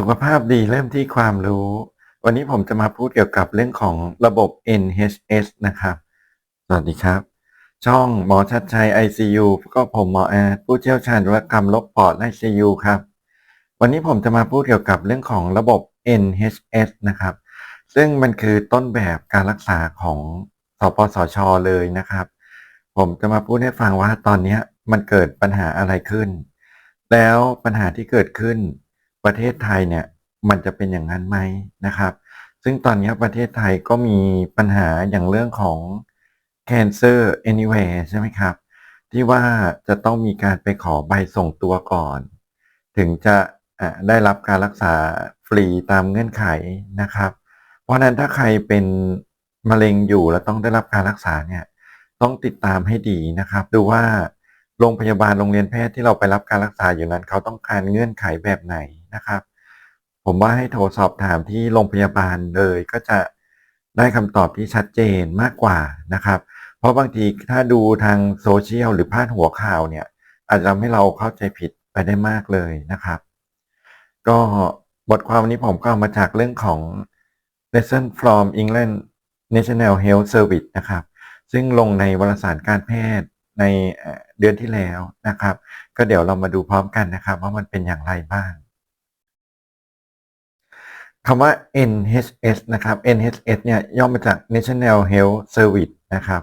สุขภาพดีเริ่มที่ความรู้ วันนี้ผมจะมาพูดเกี่ยวกับเรื่องของระบบ NHS นะครับ สวัสดีครับ ช่องหมอชัดชัย ICU ก็ผมหมอแอดผู้เชี่ยวชาญธุรกรรมลบปอด ICU ครับ วันนี้ผมจะมาพูดเกี่ยวกับเรื่องของระบบ NHS นะครับ ซึ่งมันคือต้นแบบการรักษาของสปสชเลยนะครับ ผมจะมาพูดให้ฟังว่าตอนนี้มันเกิดปัญหาอะไรขึ้น แล้วปัญหาที่เกิดขึ้น ประเทศไทยเนี่ยมันจะเป็นอย่างนั้นไหมนะครับ ซึ่งตอนนี้ประเทศไทยก็มีปัญหาอย่างเรื่องของ cancer anywhere ใช่ไหมครับ ที่ว่าจะต้องมีการไปขอใบส่งตัวก่อน ถึงจะได้รับการรักษาฟรีตามเงื่อนไขนะครับ เพราะนั้นถ้าใครเป็นมะเร็งอยู่แล้วต้องได้รับการรักษาเนี่ยต้องติดตามให้ดีนะครับ ดูว่า โรงพยาบาลโรงเรียนแพทย์ที่เราไปรับการรักษาอยู่นั้น เขาต้องการเงื่อนไขแบบไหนนะครับ ผมว่าให้โทรสอบถามที่โรงพยาบาลเลยก็จะได้คำตอบที่ชัดเจนมากกว่านะครับ เพราะบางทีถ้าดูทางโซเชียลหรือพาดหัวข่าวเนี่ย อาจจะทำให้เราเข้าใจผิดไปได้มากเลยนะครับ ก็บทความนี้ผมก็ามาจากเรื่องของ Lesson from England National Health Service นะครับ ซึ่งลงในวารสารการแพทย์ใน เดือนที่แล้วนะครับ ก็เดี๋ยวเรามาดูพร้อมกันนะครับ ว่ามันเป็นอย่างไรบ้างคำว่า NHS นะครับ NHS เนี่ยย่อมาจาก National Health Service นะครับ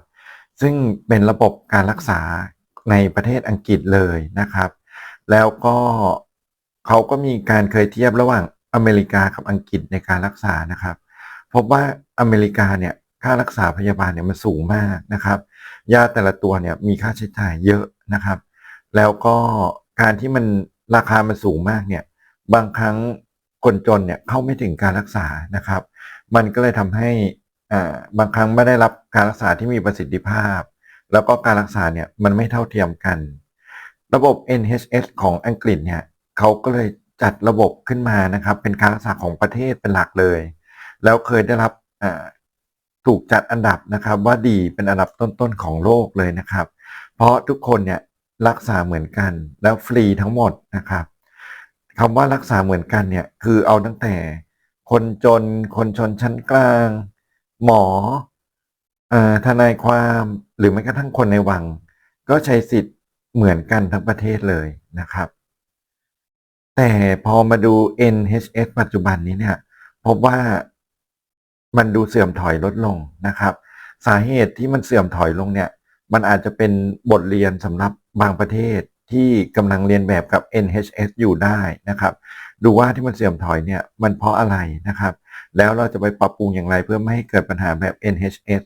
ซึ่งเป็นระบบการรักษาในประเทศอังกฤษเลยนะครับ แล้วก็เขาก็มีการเคยเทียบระหว่างอเมริกากับอังกฤษในการรักษานะครับ พบว่าอเมริกาเนี่ยค่ารักษาพยาบาลเนี่ยมันสูงมากนะครับ ยาแต่ละตัวเนี่ยมีค่าใช้จ่ายเยอะนะครับ แล้วก็การที่มันราคามันสูงมากเนี่ยบางครั้งคนจนเนี่ยเข้าไม่ถึงการรักษานะครับ มันก็เลยทำให้บางครั้งไม่ได้รับการรักษาที่มีประสิทธิภาพ แล้วก็การรักษาเนี่ยมันไม่เท่าเทียมกัน ระบบ NHS ของอังกฤษเนี่ยเขาก็เลยจัดระบบขึ้นมานะครับ เป็นการรักษาของประเทศเป็นหลักเลย แล้วเคยได้รับ ถูกจัดอันดับนะครับว่าดีเป็นอันดับต้นๆของโลกเลยนะครับ เพราะทุกคนเนี่ยรักษาเหมือนกันแล้วฟรีทั้งหมดนะครับคำว่ารักษาเหมือนกันเนี่ยคือเอาตั้งแต่ คนจนคนชนชั้นกลาง หมออทนายความหรือแม้กระทั่งคนในวัง ก็ใช้สิทธิ์เหมือนกันทั้งประเทศเลยนะครับ แต่พอมาดู NHS ปัจจุบันนี้เนี่ยพบว่า มันดูเสื่อมถอยลดลงนะครับ สาเหตุที่มันเสื่อมถอยลงเนี่ย มันอาจจะเป็นบทเรียนสำหรับบางประเทศที่กำลังเรียนแบบกับ NHS อยู่ได้นะครับ ดูว่าที่มันเสื่อมถอยเนี่ยมันเพราะอะไรนะครับ แล้วเราจะไปปรับปรุงอย่างไรเพื่อไม่ให้เกิดปัญหาแบบ NHS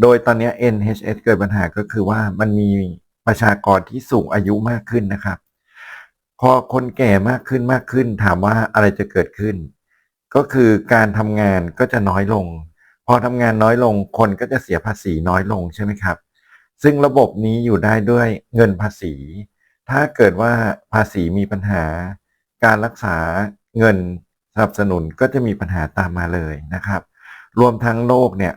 โดยตอนนี้ NHS เกิดปัญหาก็คือว่ามันมีประชากรที่สูงอายุมากขึ้นนะครับ พอคนแก่มากขึ้นมากขึ้น ถามว่าอะไรจะเกิดขึ้น ก็คือการทำงานก็จะน้อยลง พอทำงานน้อยลงคนก็จะเสียภาษีน้อยลงใช่ไหมครับ ซึ่งระบบนี้อยู่ได้ด้วยเงินภาษี ถ้าเกิดว่าภาษีมีปัญหา การรักษาเงินสนับสนุนก็จะมีปัญหาตามมาเลยนะครับ รวมทั้งโรคเนี่ย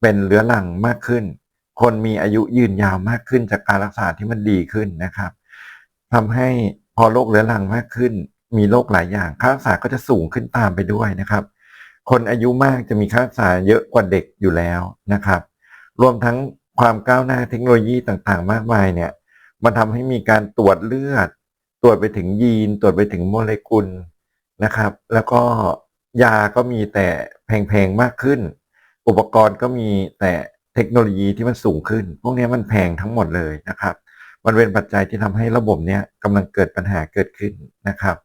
เป็นเรื้อรังมากขึ้น คนมีอายุยืนยาวมากขึ้นจากการรักษาที่มันดีขึ้นนะครับทำให้พอโรคเรื้อรังมากขึ้น มีโรคหลายอย่างค่ารักษาก็จะสูงขึ้นตามไปด้วยนะครับ คนอายุมากจะมีค่ารักษาเยอะกว่าเด็กอยู่แล้วนะครับ รวมทั้งความก้าวหน้าเทคโนโลยีต่างๆ มากมายเนี่ยมันทำให้มีการตรวจเลือด ตรวจไปถึงยีน ตรวจไปถึงโมเลกุลนะครับ แล้วก็ยาก็มีแต่แพงๆมากขึ้น อุปกรณ์ก็มีแต่เทคโนโลยีที่มันสูงขึ้น พวกนี้มันแพงทั้งหมดเลยนะครับ มันเป็นปัจจัยที่ทำให้ระบบเนี้ยกำลังเกิดปัญหาเกิดขึ้นนะครับ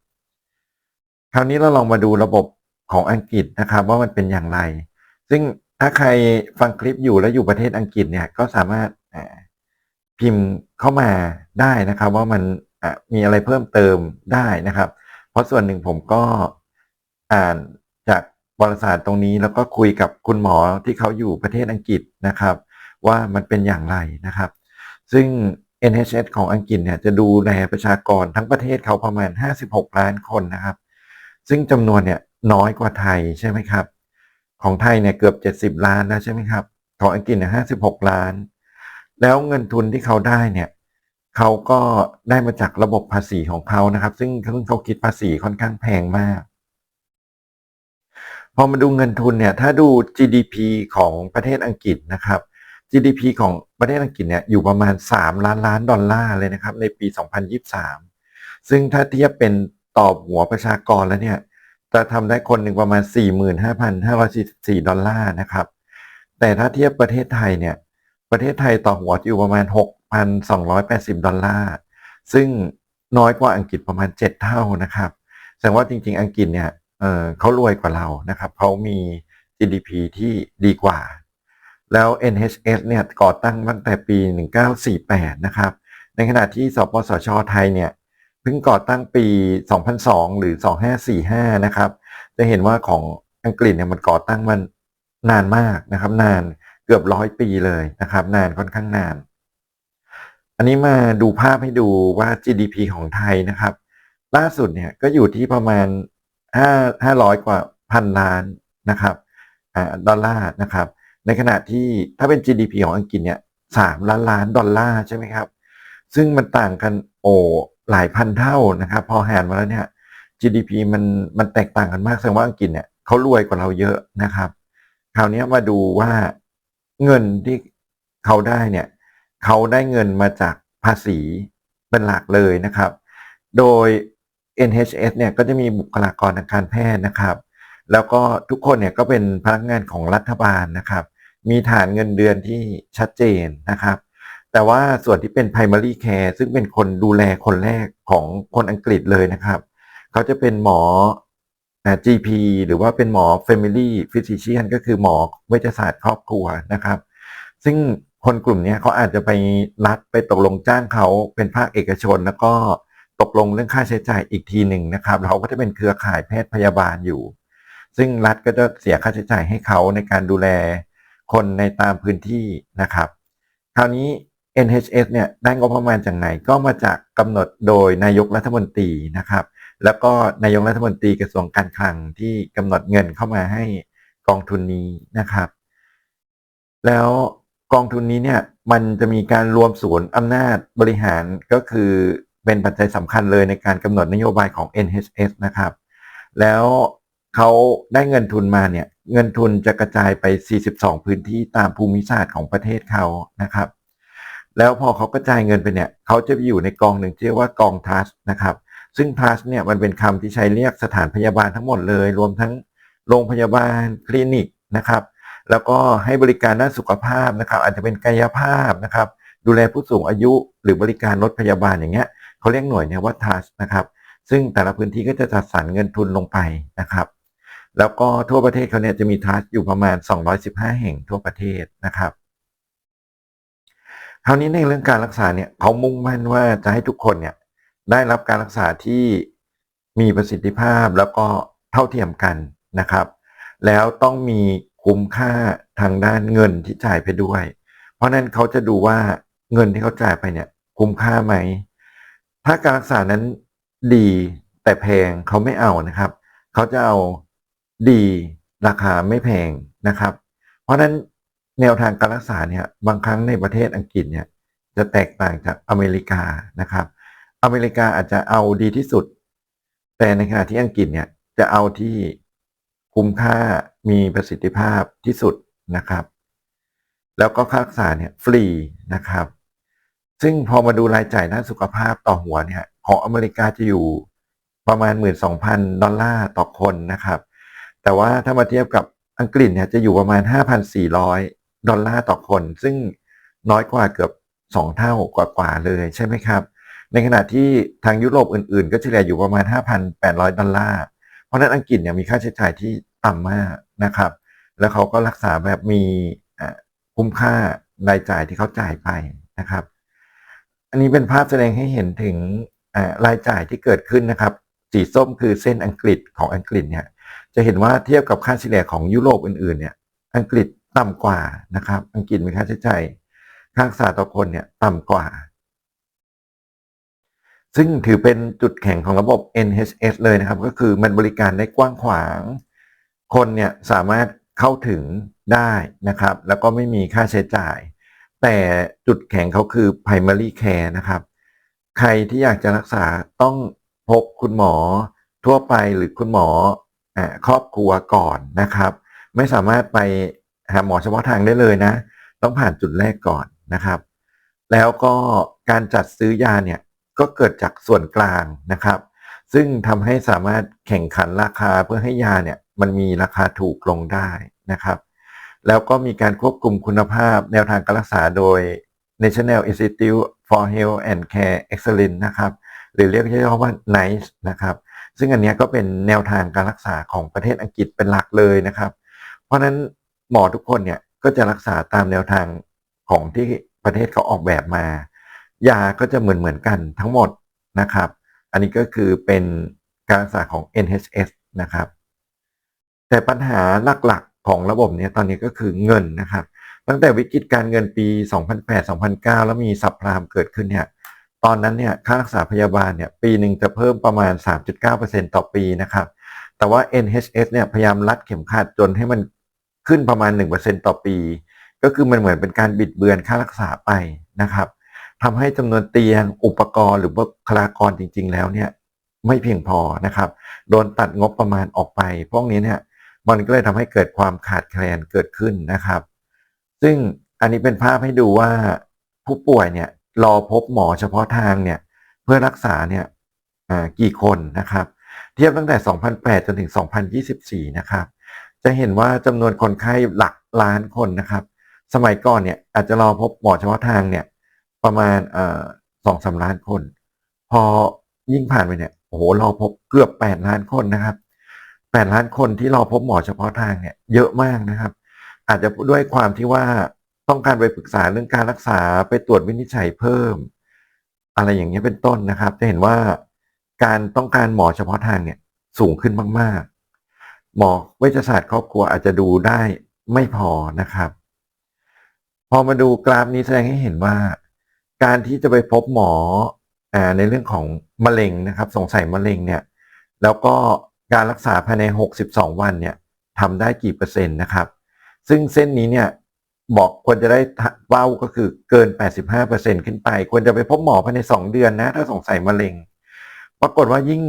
คราวนี้เราลองมาดูระบบของอังกฤษนะครับ ว่ามันเป็นอย่างไร ซึ่งถ้าใครฟังคลิปอยู่แล้วอยู่ประเทศอังกฤษเนี่ยก็สามารถพิมพ์เข้ามาได้นะครับ ว่ามันมีอะไรเพิ่มเติมได้นะครับ เพราะส่วนหนึ่งผมก็อ่านจากบริษัทตรงนี้แล้วก็คุยกับคุณหมอที่เขาอยู่ประเทศอังกฤษนะครับ ว่ามันเป็นอย่างไรนะครับ ซึ่ง NHS ของอังกฤษเนี่ยจะดูแลประชากรทั้งประเทศเขาประมาณ 56 ล้านคนนะครับ ซึ่งจำนวนเนี่ยน้อยกว่าไทยใช่ไหมครับ ของไทยเนี่ยเกือบ 70 ล้านแล้วใช่ไหมครับของอังกฤษเนี่ย56ล้าน แล้วเงินทุนที่เขาได้เนี่ยเขาก็ได้มาจากระบบภาษีของเขานะครับ ซึ่งเขาคิดภาษีค่อนข้างแพงมาก พอมาดูเงินทุนเนี่ย ถ้าดู GDP ของประเทศอังกฤษนะครับ GDP ของประเทศอังกฤษเนี่ยอยู่ประมาณ 3 ล้านล้านดอลลาร์เลยนะครับ ในปี 2023 ซึ่งถ้าเทียบเป็น ต่อหัวประชากรแล้วเนี่ย จะทำได้คนหนึ่งประมาณ 45,544 ดอลลาร์นะครับ แต่ถ้าเทียบประเทศไทยเนี่ย ประเทศไทยต่อหัวอยู่ประมาณ 6,280 ดอลลาร์ ซึ่งน้อยกว่าอังกฤษประมาณ 7 เท่านะครับ แสดงว่าจริง ๆ อังกฤษเนี่ยเเขารวยกว่าเรานะครับ เขามี GDP ที่ดีกว่า แล้ว NHS เนี่ยก่อตั้งตั้งแต่ปี 1948 นะครับ ในขณะที่สปสชไทยเนี่ย เพิ่งก่อตั้งปี 2002 หรือ 2545 นะครับ จะเห็นว่าของอังกฤษเนี่ยมันก่อตั้งมันนานมากนะครับ นานเกือบร้อยปีเลยนะครับ นานค่อนข้างนาน อันนี้มาดูภาพให้ดูว่า GDP ของไทยนะครับ ล่าสุดเนี่ยก็อยู่ที่ประมาณ 5 500 กว่าพันล้านนะครับดอลลาร์นะครับ ในขณะที่ถ้าเป็น GDP ของอังกฤษเนี่ย3ล้านล้านดอลลาร์ใช่ไหมครับ ซึ่งมันต่างกันโอ้ หลายพันเท่านะครับพอหารมาแล้วเนี่ย GDP มันมันแตกต่างกันมากแสดงว่าอังกฤษเนี่ยเขารวยกว่าเราเยอะนะครับ คราวนี้มาดูว่าเงินที่เขาได้เนี่ยเขาได้เงินมาจากภาษีเป็นหลักเลยนะครับ โดย NHS เนี่ยก็จะมีบุคลากรทางการแพทย์นะครับ แล้วก็ทุกคนเนี่ยก็เป็นพนักงานของรัฐบาลนะครับ มีฐานเงินเดือนที่ชัดเจนนะครับ แต่ว่าส่วนที่เป็น primary care ซึ่งเป็นคนดูแลคนแรกของคนอังกฤษเลยนะครับ เขาจะเป็นหมอ GP หรือว่าเป็นหมอ family physician ก็คือหมอเวชศาสตร์ครอบครัวนะครับ ซึ่งคนกลุ่มนี้เขาอาจจะไปรัดไปตกลงจ้างเขาเป็นภาคเอกชน แล้วก็ตกลงเรื่องค่าใช้จ่ายอีกทีหนึ่งนะครับ เราก็จะเป็นเครือข่ายแพทย์พยาบาลอยู่ ซึ่งรัฐก็จะเสียค่าใช้จ่ายให้เขาในการดูแลคนในตามพื้นที่นะครับ คราวนี้ NHS เนี่ยได้งบประมาณจากไหนก็มาจากกำหนดโดยนายกรัฐมนตรีนะครับ แล้วก็นายกรัฐมนตรีกระทรวงการคลังที่กำหนดเงินเข้ามาให้กองทุนนี้นะครับ แล้วกองทุนนี้เนี่ยมันจะมีการรวมศูนย์อำนาจบริหารก็คือเป็นปัจจัยสำคัญเลยในการกำหนดนโยบายของ NHS นะครับ แล้วเขาได้เงินทุนมาเนี่ยเงินทุนจะกระจายไป 42 พื้นที่ตามภูมิศาสตร์ของประเทศเขานะครับ แล้วพอเขากระจายเงินไปเนี่ยเขาจะไปอยู่ในกองหนึ่งที่เรียกว่ากองทัสนะครับ ซึ่งทัสเนี่ยมันเป็นคำที่ใช้เรียกสถานพยาบาลทั้งหมดเลย รวมทั้งโรงพยาบาลคลินิกนะครับ แล้วก็ให้บริการด้านสุขภาพนะครับ อาจจะเป็นกายภาพนะครับ ดูแลผู้สูงอายุหรือบริการรถพยาบาลอย่างเงี้ยเขาเรียกหน่วยเนี่ยว่าทัสนะครับซึ่งแต่ละพื้นที่ก็จะจัดสรรเงินทุนลงไปนะครับ แล้วก็ทั่วประเทศเขาเนี่ยจะมีทัสอยู่ประมาณ 215 แห่งทั่วประเทศนะครับ คราวนี้ในเรื่องการรักษาเนี่ยเขามุ่งมั่นว่าจะให้ทุกคนเนี่ยได้รับการรักษาที่มีประสิทธิภาพแล้วก็เท่าเทียมกันนะครับ แล้วต้องมีคุ้มค่าทางด้านเงินที่จ่ายไปด้วย เพราะนั้นเขาจะดูว่าเงินที่เขาจ่ายไปเนี่ยคุ้มค่าไหม ถ้าการรักษานั้นดีแต่แพงเขาไม่เอานะครับ เขาจะเอาดีราคาไม่แพงนะครับ เพราะนั้น แนวทางการรักษาเนี่ยบางครั้งในประเทศอังกฤษเนี่ยจะแตกต่างจากอเมริกานะครับ อเมริกาอาจจะเอาดีที่สุด แต่ในขณะที่อังกฤษเนี่ยจะเอาที่คุ้มค่ามีประสิทธิภาพที่สุดนะครับ แล้วก็ค่ารักษาเนี่ยฟรีนะครับ ซึ่งพอมาดูรายจ่ายด้านสุขภาพต่อหัวเนี่ยของอเมริกาจะอยู่ประมาณ 12,000 ดอลลาร์ต่อคนนะครับ แต่ว่าถ้ามาเทียบกับอังกฤษเนี่ยจะอยู่ประมาณ 5,400 ดอลลาร์ต่อคน ซึ่งน้อยกว่าเกือบ 2 เท่ากว่าๆเลยใช่ไหมครับ ในขณะที่ทางยุโรปอื่น ๆ ก็เฉลี่ยอยู่ประมาณ 5,800 ดอลลาร์ เพราะนั้นอังกฤษเนี่ยมีค่าใช้จ่ายที่ต่ำมากนะครับ แล้วเขาก็รักษาแบบมีคุ้มค่ารายจ่ายที่เขาจ่ายไปนะครับ อันนี้เป็นภาพแสดงให้เห็นถึงรายจ่ายที่เกิดขึ้นนะครับสีส้มคือเส้นอังกฤษของอังกฤษเนี่ยจะเห็นว่าเทียบกับค่าเฉลี่ยของยุโรปอื่นๆเนี่ยอังกฤษ ต่ำกว่านะครับ อังกฤษมีค่าใช้จ่ายค่ารักษาต่อคนเนี่ยต่ำกว่า ซึ่งถือเป็นจุดแข็งของระบบ NHS เลยนะครับ ก็คือมันบริการได้กว้างขวาง คนเนี่ยสามารถเข้าถึงได้นะครับ แล้วก็ไม่มีค่าใช้จ่าย แต่จุดแข็งเขาคือ primary care นะครับ ใครที่อยากจะรักษาต้องพบคุณหมอทั่วไปหรือคุณหมออครอบครัวก่อนนะครับ ไม่สามารถไป หาหมอเฉพาะทางได้เลยนะ ต้องผ่านจุดแรกก่อนนะครับ แล้วก็การจัดซื้อยาเนี่ยก็เกิดจากส่วนกลางนะครับ ซึ่งทำให้สามารถแข่งขันราคาเพื่อให้ยาเนี่ยมันมีราคาถูกลงได้นะครับ แล้วก็มีการควบคุมคุณภาพแนวทางการรักษาโดย National Institute for Health and Care Excellence นะครับ หรือเรียกย่อว่า NICE นะครับ ซึ่งอันนี้ก็เป็นแนวทางการรักษาของประเทศอังกฤษเป็นหลักเลยนะครับ เพราะฉะนั้น หมอทุกคนเนี่ยก็จะรักษาตามแนวทางของที่ประเทศเขาออกแบบมา ยาก็จะเหมือนเหมือนกันทั้งหมดนะครับ อันนี้ก็คือเป็นการรักษาของ NHS นะครับ แต่ปัญหาหลักๆของระบบเนี้ยตอนนี้ก็คือเงินนะครับ ตั้งแต่วิกฤตการเงินปี 2008-2009 แล้วมีสับพรามเกิดขึ้นเนี่ยตอนนั้นเนี่ยค่ารักษาพยาบาลเนี่ยปีหนึ่งจะเพิ่มประมาณ 3.9%ต่อปีนะครับ แต่ว่า NHS เนี่ยพยายามรัดเข็มขัดจนให้มัน ขึ้นประมาณ 1%ต่อปี ก็คือมันเหมือนเป็นการบิดเบือนค่ารักษาไปนะครับทำให้จำนวนเตียงอุปกรณ์หรือบุคลากรจริง ๆ แล้วเนี่ยไม่เพียงพอนะครับ โดนตัดงบประมาณออกไป พวกนี้เนี่ยมันก็เลยทำให้เกิดความขาดแคลนเกิดขึ้นนะครับ ซึ่งอันนี้เป็นภาพให้ดูว่าผู้ป่วยเนี่ยรอพบหมอเฉพาะทางเนี่ยเพื่อรักษาเนี่ยกี่คนนะครับ เทียบตั้งแต่ 2008 จนถึง 2024 นะครับ จะเห็นว่าจำนวนคนไข้หลักล้านคนนะครับ สมัยก่อนเนี่ยอาจจะรอพบหมอเฉพาะทางเนี่ยประมาณสองสาล้านคน พอยิ่งผ่านไปเนี่ยโอ้โหรอพบเกือบ8ล้านคนนะครับ8ล้านคนที่รอพบหมอเฉพาะทางเนี่ยเยอะมากนะครับ อาจจะด้วยความที่ว่าต้องการไปปรึกษาเรื่องการรักษาไปตรวจวินิจฉัยเพิ่ม อะไรอย่างเงี้ยเป็นต้นนะครับ จะเห็นว่าการต้องการหมอเฉพาะทางเนี่ยสูงขึ้นมากๆ หมอเวชศาสตร์ครอบครัวอาจจะดูได้ไม่พอนะครับ พอมาดูกราฟนี้แสดงให้เห็นว่า การที่จะไปพบหมออในเรื่องของมะเร็งนะครับ สงสัยมะเร็งเนี่ย แล้วก็การรักษาภายใน 62 วันเนี่ยทำได้กี่เปอร์เซ็นต์นะครับ ซึ่งเส้นนี้เนี่ยบอกควรจะได้เป้าก็คือเกิน 85%ขึ้นไป ควรจะไปพบหมอภายใน 2 เดือนนะ ถ้าสงสัยมะเร็ง ปรากฏว่ายิ่ง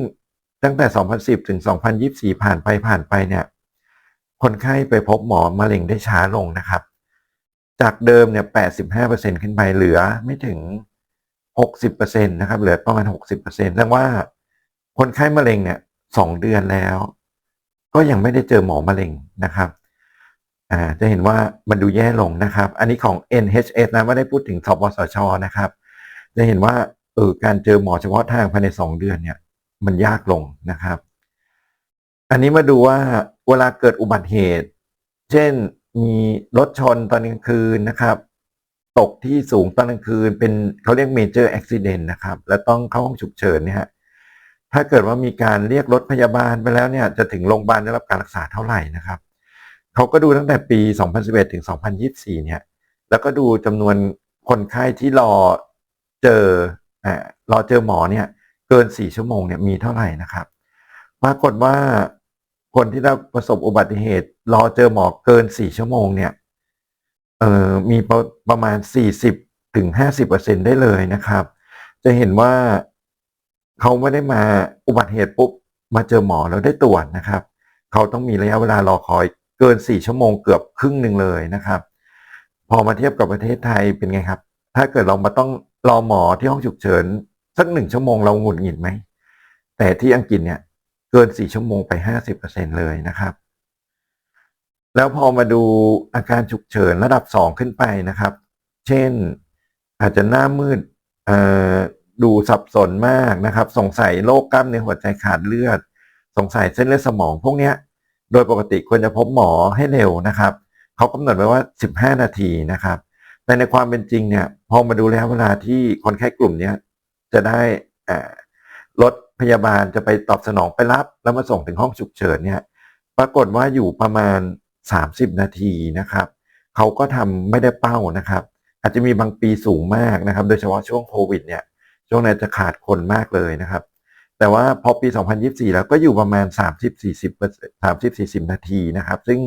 ตั้งแต่ 2010 ถึง 2024 ผ่านไปผ่านไปเนี่ย คนไข้ไปพบหมอมะเร็งได้ช้าลงนะครับ จากเดิมเนี่ย 85%ขึ้นไปเหลือไม่ถึง 60%นะครับ เหลือประมาณ 60%แสดงว่าคนไข้มะเร็งเนี่ย2เดือนแล้ว ก็ยังไม่ได้เจอหมอมะเร็งนะครับอ่าจะเห็นว่ามันดูแย่ลงนะครับ อันนี้ของ NHS นะไม่ได้พูดถึงสปสชนะครับ จะเห็นว่าเออการเจอหมอเฉพาะทางภายใน 2 เดือนเนี่ย มันยากลงนะครับ อันนี้มาดูว่าเวลาเกิดอุบัติเหตุ เช่นมีรถชนตอนกลางคืนนะครับ ตกที่สูงตอนกลางคืน เป็นเขาเรียกเมเจอร์อุบิเหตุนะครับ แล้วต้องเข้าห้องฉุกเฉินเนี่ยฮะถ้าเกิดว่ามีการเรียกรถพยาบาลไปแล้วเนี่ยจะถึงโรงพยาบาลได้รับการรักษาเท่าไหร่นะครับเขาก็ดูตั้งแต่ปี 2011 ถึง 2024 เนี่ย แล้วก็ดูจำนวนคนไข้ที่รอเจออ่ารอเจอหมอเนี่ย กิน 4 ชั่วโมงเนี่ยมีเท่าไหร่นะครับปรากฏว่าคนที่ได้ประสบอุบัติเหตุ รอเจอหมอเกิน 4 ชั่วโมงเนี่ยเอ่อมีประประมาณ 40ถึง50%ได้เลยนะครับ จะเห็นว่าเขาไม่ได้มาอุบัติเหตุปุ๊บมาเจอหมอแล้วได้ตรวจนะครับ เขาต้องมีระยะเวลารอคอยเกิน 4 ชั่วโมงเกือบครึ่งหนึ่งเลยนะครับ พอมาเทียบกับประเทศไทยเป็นไงครับ ถ้าเกิดเรามาต้องรอหมอที่ห้องฉุกเฉิน สักหนึ่งชั่วโมงเราหงุดหงิดไหม แต่ที่อังกฤษเนี่ย เกิน4ชั่วโมงไป50%เปอร์เซ็นเลยนะครับ แล้วพอมาดูอาการฉุกเฉินระดับ2ขึ้นไปนะครับ เช่นอาจจะหน้ามืดดูสับสนมากนะครับ สงสัยโรคกล้ามเนื้อหัวใจขาดเลือด สงสัยเส้นเลือดสมองพวกเนี้ย โดยปกติควรจะพบหมอให้เร็วนะครับเขากำหนดไว้ว่า 15 นาทีนะครับ แต่ในความเป็นจริงเนี่ย พอมาดูแล้วเวลาที่คนไข้กลุ่มเนี้ย จะได้รถพยาบาลจะไปตอบสนองไปรับ แล้วมาส่งถึงห้องฉุกเฉินเนี่ยปรากฏว่าอยู่ประมาณ 30 นาทีนะครับเขาก็ทำไม่ได้เป้านะครับ อาจจะมีบางปีสูงมากนะครับ โดยเฉพาะช่วงโควิดเนี่ยช่วงนั้นจะขาดคนมากเลยนะครับ แต่ว่าพอปี 2024 แล้วก็อยู่ประมาณ 30-40 30-40 นาทีนะครับ ซึ่ง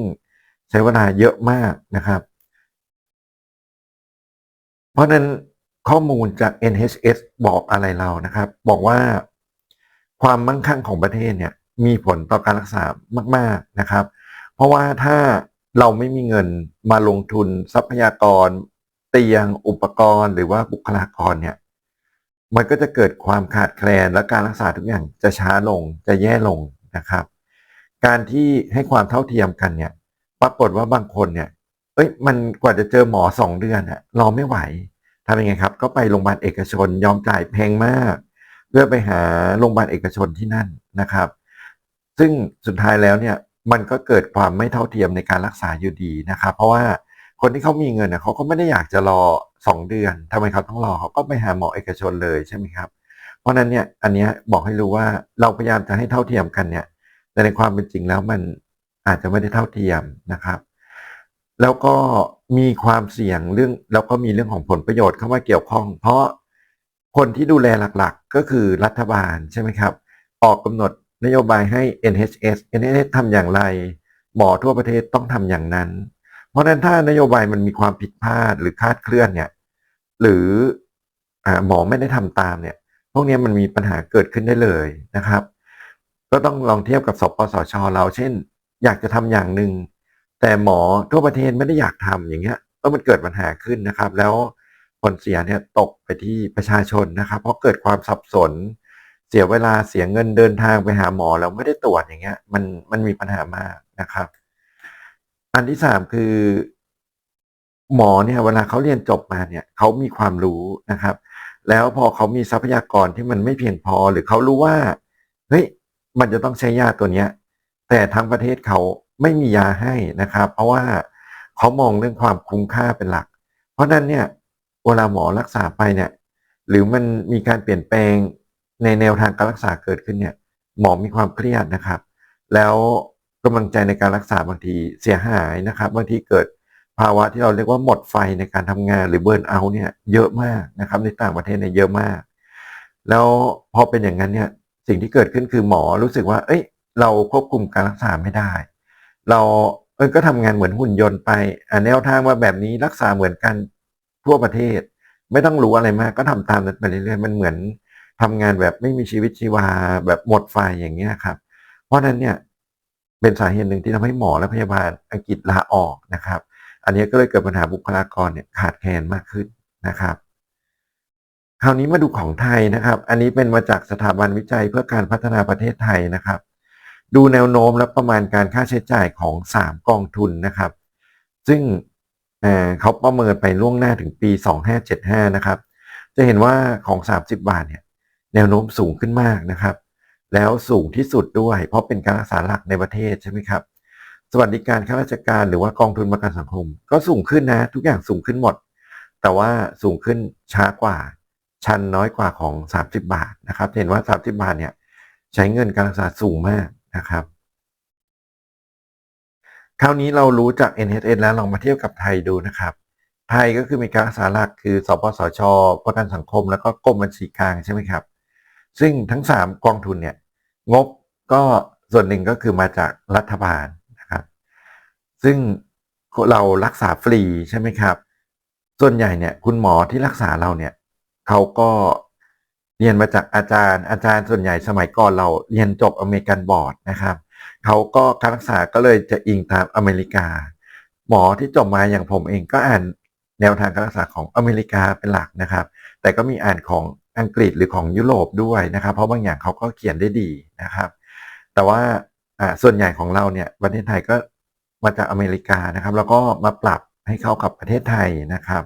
ใช้เวลาเยอะมากนะครับ เพราะนั้น ข้อมูลจาก NHS บอกอะไรเรานะครับ บอกว่าความมั่งคั่งของประเทศเนี่ยมีผลต่อการรักษามาก ๆนะครับ เพราะว่าถ้าเราไม่มีเงินมาลงทุนทรัพยากร เตียงอุปกรณ์ หรือว่าบุคลากรเนี่ยมันก็จะเกิดความขาดแคลนและการรักษาทุกอย่างจะช้าลงจะแย่ลงนะครับ การที่ให้ความเท่าเทียมกันเนี่ย ปรากฏว่าบางคนเนี่ย เอ้ยมันกว่าจะเจอหมอสองเดือนอะรอไม่ไหว ทำยังไงครับ ก็ไปโรงพยาบาลเอกชนยอมจ่ายแพงมาก เพื่อไปหาโรงพยาบาลเอกชนที่นั่นนะครับ ซึ่งสุดท้ายแล้วเนี่ยมันก็เกิดความไม่เท่าเทียมในการรักษาอยู่ดีนะครับ เพราะว่าคนที่เขามีเงินเนี่ยเขาก็ไม่ได้อยากจะรอสองเดือนทำไมเขาต้องรอเขาก็ไปหาหมอเอกชนเลยใช่ไหมครับ เพราะนั้นเนี่ยอันนี้บอกให้รู้ว่าเราพยายามจะให้เท่าเทียมกันเนี่ยแต่ในความเป็นจริงแล้วมันอาจจะไม่ได้เท่าเทียมนะครับ แล้วก็ มีความเสี่ยงเรื่องแล้วก็มีเรื่องของผลประโยชน์เข้ามาเกี่ยวข้อง เพราะคนที่ดูแลหลักๆ ก็คือรัฐบาลใช่ไหมครับ ออกกำหนดนโยบายให้ NHS NHS ทำอย่างไร หมอทั่วประเทศต้องทำอย่างนั้น เพราะนั้นถ้านโยบายมันมีความผิดพลาดหรือคาดเคลื่อนเนี่ยหรืออหมอไม่ได้ทำตามเนี่ย พวกนี้มันมีปัญหาเกิดขึ้นได้เลยนะครับ ก็ต้องลองเทียบกับสปสชเรา เช่น อยากจะทำอย่างหนึ่ง แต่หมอทั่วประเทศไม่ได้อยากทำอย่างเงี้ยก็มันเกิดปัญหาขึ้นนะครับ แล้วผลเสียเนี่ยตกไปที่ประชาชนนะครับ เพราะเกิดความสับสน เสียเวลาเสียเงินเดินทางไปหาหมอแล้วไม่ได้ตรวจอย่างเงี้ย มันมันมีปัญหามากนะครับ อันที่สามคือ หมอเนี่ยเวลาเขาเรียนจบมาเนี่ยเขามีความรู้นะครับ แล้วพอเขามีทรัพยากรที่มันไม่เพียงพอหรือเขารู้ว่าเฮ้ยมันจะต้องใช้ยาตัวเนี้ย แต่ทั้งประเทศเขา ไม่มียาให้นะครับ เพราะว่าเขามองเรื่องความคุ้มค่าเป็นหลัก เพราะนั้นเนี่ยเวลาหมอรักษาไปเนี่ย หรือมันมีการเปลี่ยนแปลงในแนวทางการรักษาเกิดขึ้นเนี่ย หมอมีความเครียดนะครับ แล้วกำลังใจในการรักษาบางทีเสียหายนะครับบางทีเกิดภาวะที่เราเรียกว่าหมดไฟในการทำงานหรือเบิร์นเอาเนี่ยเยอะมากนะครับ ในต่างประเทศเนี่ยเยอะมาก แล้วพอเป็นอย่างนั้นเนี่ยสิ่งที่เกิดขึ้นคือหมอรู้สึกว่า เอ้ย เราควบคุมการรักษาไม่ได้ เราเออก็ทำงานเหมือนหุ่นยนต์ไปอ่าแนวทางว่าแบบนี้รักษาเหมือนกันทั่วประเทศ ไม่ต้องรู้อะไรมาก ก็ทำตามนั้นไปเรื่อยๆมันเหมือนทำงานแบบไม่มีชีวิตชีวาแบบหมดไฟอย่างเงี้ยครับ เพราะฉะนั้นเนี่ยเป็นสาเหตุหนึ่งที่ทำให้หมอและพยาบาลอังกฤษลาออกนะครับ อันนี้ก็เลยเกิดปัญหาบุคลากรเนี่ยขาดแคลนมากขึ้นนะครับ คราวนี้มาดูของไทยนะครับ อันนี้เป็นมาจากสถาบันวิจัยเพื่อการพัฒนาประเทศไทยนะครับ ดูแนวโน้มและประมาณการค่าใช้จ่ายของ 3 กองทุนนะครับ ซึ่งเเขาประเมินไปล่วงหน้าถึงปี 2575 นะครับ จะเห็นว่าของ 30 บาทเนี่ยแนวโน้มสูงขึ้นมากนะครับ แล้วสูงที่สุดด้วย เพราะเป็นการรักษาหลักในประเทศใช่ไหมครับ สวัสดิการข้าราชการหรือว่ากองทุนประกันสังคม ก็สูงขึ้นนะ ทุกอย่างสูงขึ้นหมด แต่ว่าสูงขึ้นช้ากว่า ชันน้อยกว่าของ 30 บาทนะครับ เห็นว่า 30 บาทเนี่ยใช้เงินการรักษาสูงมาก นะครับคราวนี้เรารู้จาก NHS แล้วลองมาเทียบกับไทยดูนะครับ ไทยก็คือมีการรักษาหลักคือสปสช ประกันสังคม แล้วก็กรมบัญชีกลางใช่ไหมครับ ซึ่งทั้ง 3 กองทุนเนี่ยงบก็ส่วนหนึ่งก็คือมาจากรัฐบาลนะครับ ซึ่งเรารักษาฟรีใช่ไหมครับ ส่วนใหญ่เนี่ยคุณหมอที่รักษาเราเนี่ยเขาก็ เรียนมาจากอาจารย์ อาจารย์ส่วนใหญ่สมัยก่อนเราเรียนจบอเมริกันบอร์ดนะครับเขาก็การรักษาก็เลยจะอิงตามอเมริกา หมอที่จบมาอย่างผมเองก็อ่านแนวทางการรักษาของอเมริกาเป็นหลักนะครับ แต่ก็มีอ่านของอังกฤษหรือของยุโรปด้วยนะครับ เพราะบางอย่างเขาก็เขียนได้ดีนะครับ แต่ว่าส่วนใหญ่ของเราเนี่ยประเทศไทยก็มาจากอเมริกานะครับ แล้วก็มาปรับให้เข้ากับประเทศไทยนะครับ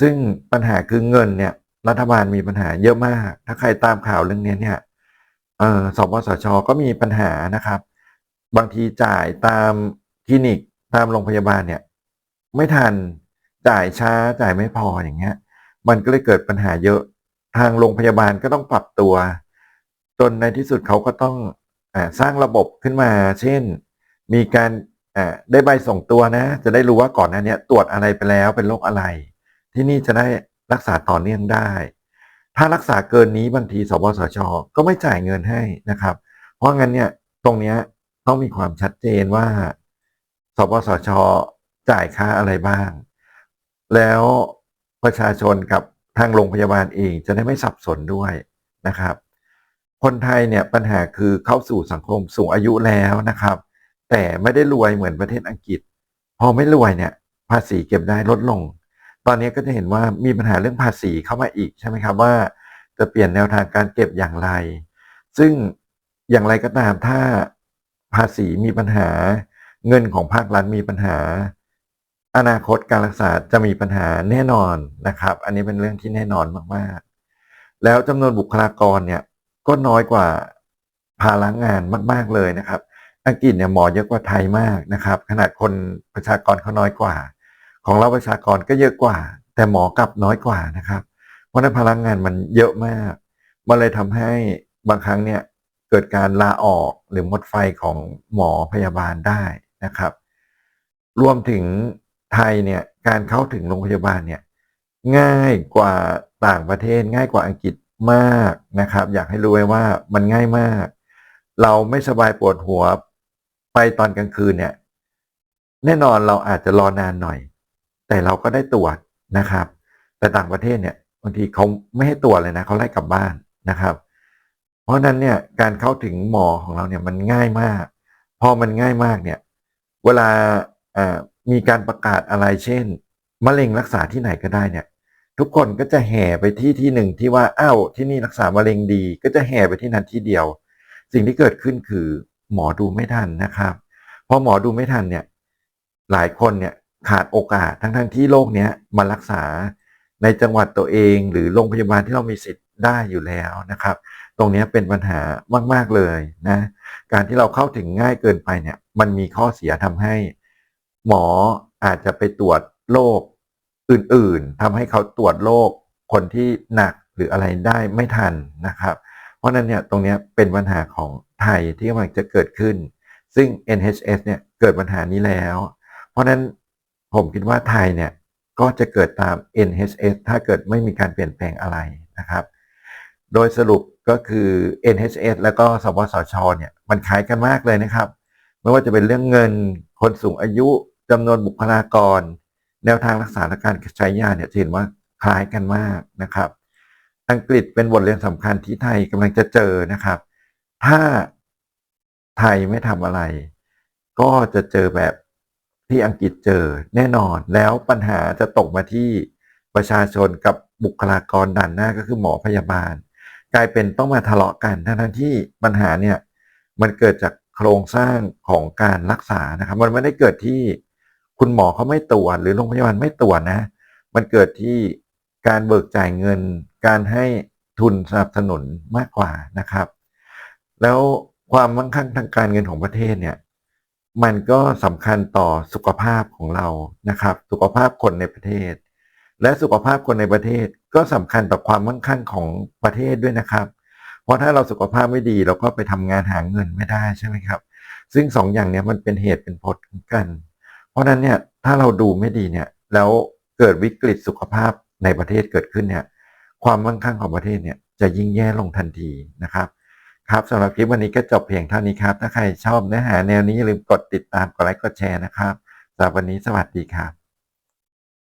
ซึ่งปัญหาคือเงินเนี่ย รัฐบาลมีปัญหาเยอะมาก ถ้าใครตามข่าวเรื่องนี้เนี่ยเออสปสชก็มีปัญหานะครับ บางทีจ่ายตามคลินิกตามโรงพยาบาลเนี่ย ไม่ทันจ่ายช้าจ่ายไม่พออย่างเงี้ย มันก็เลยเกิดปัญหาเยอะทางโรงพยาบาลก็ต้องปรับตัว จนในที่สุดเขาก็ต้องอสร้างระบบขึ้นมา เช่น มีการได้ใบส่งตัวนะ จะได้รู้ว่าก่อนหน้านี้ตรวจอะไรไปแล้วเป็นโรคอะไร ที่นี่จะได้ รักษาต่อเนื่องได้ ถ้ารักษาเกินนี้บางทีสปสช ก็ไม่จ่ายเงินให้นะครับ เพราะงั้นเนี่ยตรงเนี้ยต้องมีความชัดเจนว่าสปสช จ่ายค่าอะไรบ้าง แล้วประชาชนกับทางโรงพยาบาลเองจะได้ไม่สับสนด้วยนะครับ คนไทยเนี่ยปัญหาคือเข้าสู่สังคมสูงอายุแล้วนะครับ แต่ไม่ได้รวยเหมือนประเทศอังกฤษ พอไม่รวยเนี่ยภาษีเก็บได้ลดลง ตอนนี้ก็จะเห็นว่ามีปัญหาเรื่องภาษีเข้ามาอีกใช่ไหมครับว่า จะเปลี่ยนแนวทางการเก็บอย่างไร ซึ่งอย่างไรก็ตามถ้าภาษีมีปัญหา เงินของภาครัฐมีปัญหา อนาคตการรักษาจะมีปัญหาแน่นอนนะครับ อันนี้เป็นเรื่องที่แน่นอนมากๆ แล้วจำนวนบุคลากรเนี่ยก็น้อยกว่าภาระงานมาก ๆเลยนะครับ อังกฤษเนี่ยหมอเยอะกว่าไทยมากนะครับ ขนาดคนประชากรเขาน้อยกว่า ของเราประชากรก็เยอะกว่า แต่หมอกลับน้อยกว่านะครับ เพราะฉะนั้นพลังงานมันเยอะมาก มันเลยทำให้บางครั้งเนี่ยเกิดการลาออกหรือหมดไฟของหมอพยาบาลได้นะครับ รวมถึงไทยเนี่ยการเข้าถึงโรงพยาบาลเนี่ยง่ายกว่าต่างประเทศง่ายกว่าอังกฤษมากนะครับ อยากให้รู้ไว้ว่ามันง่ายมาก เราไม่สบายปวดหัวไปตอนกลางคืนเนี่ย แน่นอนเราอาจจะรอนานหน่อย แต่เราก็ได้ตรวจนะครับ แต่ต่างประเทศเนี่ยบางทีเขาไม่ให้ตรวจเลยนะเขาไล่กลับบ้านนะครับ เพราะนั้นเนี่ยการเข้าถึงหมอของเราเนี่ยมันง่ายมาก พอมันง่ายมากเนี่ยเวลามีการประกาศอะไรเช่นมะเร็งรักษาที่ไหนก็ได้เนี่ย ทุกคนก็จะแห่ไปที่ที่หนึ่งที่ว่าอ้าวที่นี่รักษามะเร็งดี ก็จะแห่ไปที่นั้นที่เดียว สิ่งที่เกิดขึ้นคือหมอดูไม่ทันนะครับพอหมอดูไม่ทันเนี่ยหลายคนเนี่ย ขาดโอกาสทั้งทั้งที่โรคเนี้ยมารักษาในจังหวัดตัวเอง หรือโรงพยาบาลที่เรามีสิทธิ์ได้อยู่แล้วนะครับ ตรงนี้เป็นปัญหามาก ๆ เลยนะ การที่เราเข้าถึงง่ายเกินไปเนี่ย มันมีข้อเสียทำให้ หมออาจจะไปตรวจโรคอื่นๆทำให้เขาตรวจโรคคนที่หนักหรืออะไรได้ไม่ทันนะครับ เพราะนั้นเนี่ยตรงนี้เป็นปัญหาของไทยที่กำลังจะเกิดขึ้น ซึ่ง NHS เนี่ยเกิดปัญหานี้แล้ว เพราะนั้น ผมคิดว่าไทยเนี่ยก็จะเกิดตาม NHS ถ้าเกิดไม่มีการเปลี่ยนแปลงอะไรนะครับ โดยสรุปก็คือ NHS แล้วก็สปสชเนี่ยมันคล้ายกันมากเลยนะครับ ไม่ว่าจะเป็นเรื่องเงินคนสูงอายุจำนวนบุคลากร แนวทางรักษาและการใช้ยาเนี่ยเห็นว่าคล้ายกันมากนะครับ อังกฤษเป็นบทเรียนสำคัญที่ไทยกำลังจะเจอนะครับ ถ้าไทยไม่ทำอะไร ก็จะเจอแบบ ที่อังกฤษเจอแน่นอนแล้วปัญหาจะตกมาที่ประชาชนกับบุคลากรด่านหน้าก็คือหมอพยาบาล กลายเป็นต้องมาทะเลาะกันทั้งที่ปัญหาเนี่ยมันเกิดจากโครงสร้างของการรักษานะครับ มันไม่ได้เกิดที่คุณหมอเขาไม่ตรวจหรือโรงพยาบาลไม่ตรวจนะ มันเกิดที่การเบิกจ่ายเงิน การให้ทุนสนับสนุนมากกว่านะครับ แล้วความมั่งคั่งทางการเงินของประเทศเนี่ย มันก็สำคัญต่อสุขภาพของเรานะครับ สุขภาพคนในประเทศ และสุขภาพคนในประเทศก็สำคัญต่อความมั่งคั่งของประเทศด้วยนะครับ เพราะถ้าเราสุขภาพไม่ดีเราก็ไปทำงานหาเงินไม่ได้ใช่ไหมครับ ซึ่งสองอย่างนี้มันเป็นเหตุเป็นผลกัน เพราะนั้นเนี่ยถ้าเราดูไม่ดีเนี่ยแล้วเกิดวิกฤตสุขภาพในประเทศเกิดขึ้นเนี่ยความมั่งคั่งของประเทศเนี่ยจะยิ่งแย่ลงทันทีนะครับ ครับสำหรับคลิปวันนี้ก็จบเพียงเท่านี้ครับ ถ้าใครชอบเนื้อหาแนวนี้อย่าลืมกดติดตามกดไลค์กดแชร์นะครับสำหรับวันนี้สวัสดีครับ